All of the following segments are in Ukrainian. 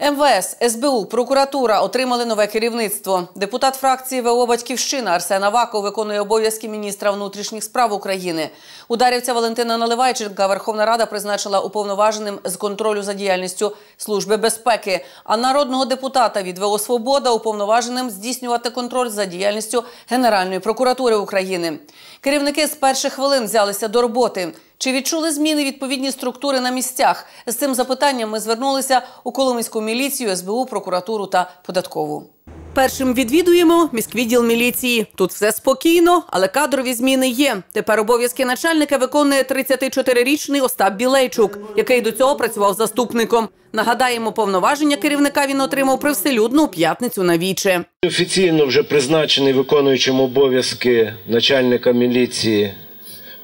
МВС, СБУ, прокуратура отримали нове керівництво. Депутат фракції ВО Батьківщина Арсен Аваков виконує обов'язки міністра внутрішніх справ України. Ударівця Валентина Наливайченка Верховна Рада призначила уповноваженим з контролю за діяльністю Служби безпеки. А народного депутата від ВО Свобода уповноваженим здійснювати контроль за діяльністю Генеральної прокуратури України. Керівники з перших хвилин взялися до роботи. Чи відчули зміни відповідні структури на місцях? З цим запитанням ми звернулися у Коломийську міліцію, СБУ, прокуратуру та податкову. Першим відвідуємо міськвідділ міліції. Тут все спокійно, але кадрові зміни є. Тепер обов'язки начальника виконує 34-річний Остап Білейчук, який до цього працював заступником. Нагадаємо, повноваження керівника він отримав привселюдно у п'ятницю на віче. Офіційно вже призначений виконуючим обов'язки начальника міліції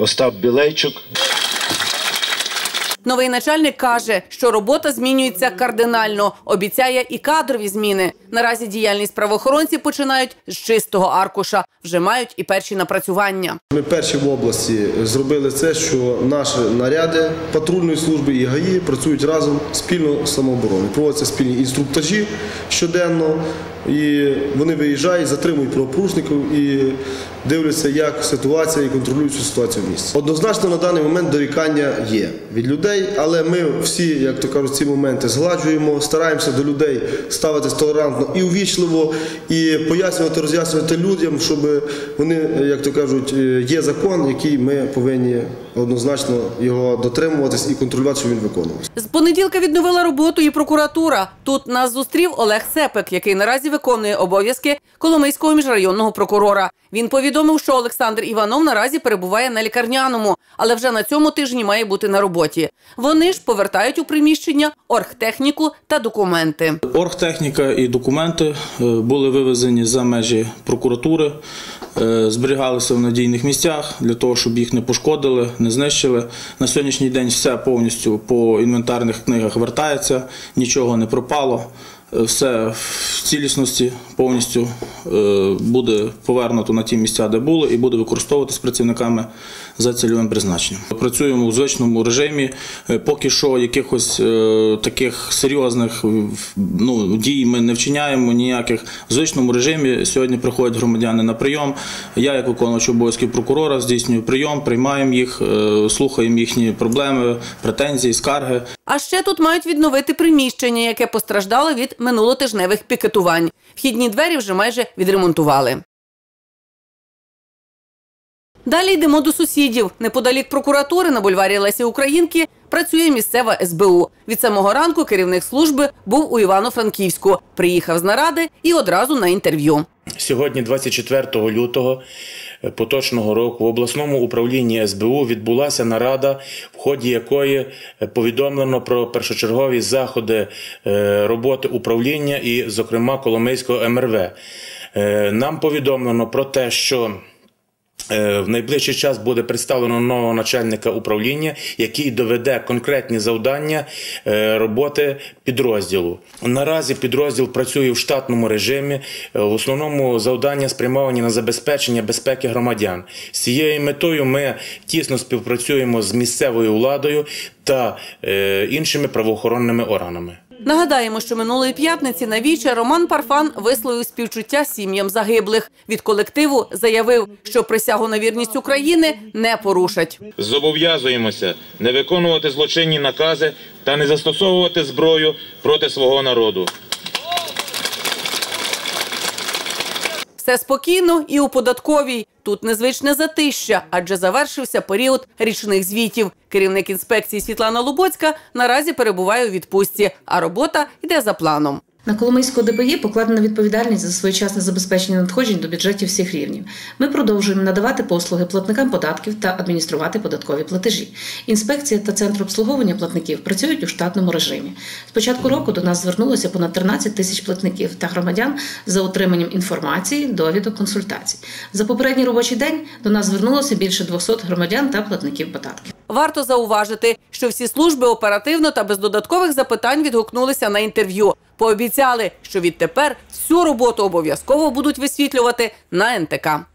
Остап Білейчук. Новий начальник каже, що робота змінюється кардинально. Обіцяє і кадрові зміни. Наразі діяльність правоохоронців починають з чистого аркуша. Вже мають і перші напрацювання. Ми перші в області зробили це, що наші наряди патрульної служби і ГАІ працюють разом спільно з самообороною. Проводяться спільні інструктажі щоденно, і вони виїжджають, затримують правопорушників і дивляться, як ситуація і контролюють цю ситуацію в місті. Однозначно на даний момент дорікання є від людей, але ми всі, як то кажуть, ці моменти згладжуємо, стараємося до людей ставитись толерантно і увічливо, і пояснювати, роз'яснювати людям, щоб вони, як то кажуть, є закон, який ми повинні однозначно його дотримуватись і контролювати, щоб він виконувався. З понеділка відновила роботу і прокуратура. Тут нас зустрів Олег Сепик, який наразі виконує обов'язки Коломийського міжрайонного прокурора. Він повідомив, що Олександр Іванов наразі перебуває на лікарняному, але вже на цьому тижні має бути на роботі. Вони ж повертають у приміщення оргтехніку та документи. Оргтехніка і документи е, були вивезені за межі прокуратури, е, зберігалися в надійних місцях для того, щоб їх не пошкодили, не знищили. На сьогоднішній день все повністю по інвентарних книгах вертається, нічого не пропало. Е, Все в цілісності повністю е, буде повернуто на ті місця, де було, і буде використовуватись працівниками за цільовим призначенням. Працюємо у звичному режимі. Е, Поки що якихось е, таких серйозних ну, дій ми не вчиняємо ніяких. В звичному режимі сьогодні приходять громадяни на прийом. Я, як виконувач обов'язків прокурора, здійснюю прийом, приймаємо їх, е, слухаємо їхні проблеми, претензії, скарги. А ще тут мають відновити приміщення, яке постраждало від минулотижневих пікетувань. Вхідні двері вже майже відремонтували. Далі йдемо до сусідів. Неподалік прокуратури на бульварі Лесі Українки працює місцева СБУ. Від самого ранку керівник служби був у Івано-Франківську. Приїхав з наради і одразу на інтерв'ю. Сьогодні, 24 лютого е, поточного року, в обласному управлінні СБУ відбулася нарада, в ході якої е, повідомлено про першочергові заходи е, роботи управління і, зокрема, Коломийського МРВ. Нам повідомлено про те, що В найближчий час буде представлено нового начальника управління, який доведе конкретні завдання е, роботи підрозділу. Наразі підрозділ працює в штатному режимі. Е, В основному завдання спрямовані на забезпечення безпеки громадян. З цією метою ми тісно співпрацюємо з місцевою владою та е, іншими правоохоронними органами. Нагадаємо, що минулої п'ятниці на віче Роман Парфан висловив співчуття сім'ям загиблих. Від колективу заявив, що присягу на вірність України не порушать. Зобов'язуємося не виконувати злочинні накази та не застосовувати зброю проти свого народу. Все спокійно і у податковій. Тут незвичне затища, адже завершився період річних звітів. Керівник інспекції Світлана Лубоцька наразі перебуває у відпустці, а робота йде за планом. На Коломийського ДПІ покладена відповідальність за своєчасне забезпечення надходжень до бюджетів всіх рівнів. Ми продовжуємо надавати послуги платникам податків та адмініструвати податкові платежі. Інспекція та центр обслуговування платників працюють у штатному режимі. З початку року до нас звернулося понад 13 тисяч платників та громадян за отриманням інформації, довідок, консультацій. За попередній робочий день до нас звернулося більше 200 громадян та платників податків. Варто зауважити, що всі служби оперативно та без додаткових запитань відгукнулися на інтерв'ю. Пообіцяли, що відтепер всю роботу обов'язково будуть висвітлювати на НТК.